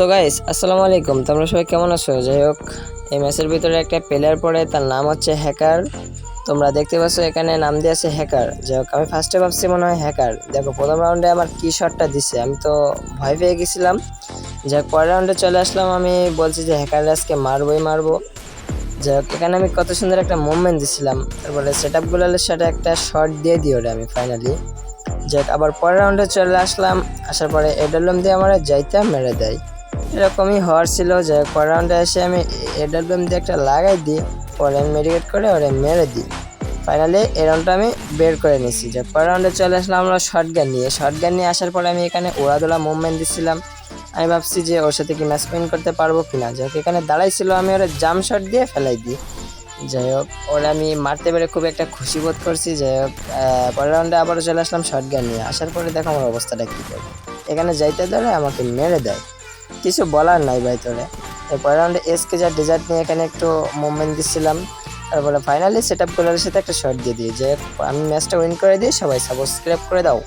So guys আসসালামু আলাইকুম। তোমরা সবাই কেমন আছো? যাই হোক, এই ম্যাচের ভিতরে একটা প্লেয়ার পড়ে, তার নাম হচ্ছে হ্যাকার তোমরা দেখতে পাচ্ছ, এখানে নাম দিয়ে আছে হ্যাকার যাই হোক, আমি ফার্স্টে ভাবছি মনে হয় হ্যাকার দেখো, প্রথম রাউন্ডে আমার কি শটটা দিছে, আমি তো ভয় পেয়ে গেছিলাম। যাই হোক, পরের রাউন্ডে চলে আসলাম, আমি বলছি যে হ্যাকার আজকে মারবোই মারবো। যাই হোক, এখানে আমি কত সুন্দর একটা মুভমেন্ট দিছিলাম। তারপরে সেট আপ গুলালের সাথে একটা শট দিয়ে দিই ওটা আমি ফাইনালি যাক আবার পরের রাউন্ডে চলে আসলাম। আসার পরে এডালম দিয়ে আমার যাইতে মেরে দেয়। এরকমই হওয়ার ছিল যে পরের রাউন্ডে এসে আমি এডালম দিয়ে একটা লাগাই দিই, পরে মেডিকেট করে ওরে মেরে দিই। ফাইনালি এই রাউন্ডটা আমি বের করে নিয়েছি। যে পরের রাউন্ডে চলে আসলাম আমরা শর্ট গান নিয়ে। শর্ট গান নিয়ে আসার পরে আমি এখানে ওড়াদোলা মুভমেন্ট দিচ্ছিলাম আমি ভাবছি যে ওর সাথে কি ম্যাচ পয়েন্ট করতে পারব কিনা। যাই হোক এখানে দাঁড়াইছিল আমি ওরা জাম শট দিয়ে ফেলাই দিই। যাই হোক, ওরা আমি মারতে পেরে খুব একটা খুশি বোধ করছি। যাই হোক পরের রাউন্ডে আবারও চলে আসলাম শর্ট গান নিয়ে। আসার পরে দেখো আমার অবস্থাটা কী। করে এখানে যাইতে ধরে আমাকে মেরে দেয়। কিছু বলার নাই ভাই তোরে। এরপর রাউন্ডে এসকে যা ডেজার্ট নিয়ে এখানে একটু মুভমেন্ট দিচ্ছিলাম তারপরে ফাইনালি সেট আপ সাথে একটা শর্ট দিয়ে দিয়ে যে আমি ম্যাচটা উইন করে দিই সবাই সাবস্ক্রাইব করে দাও।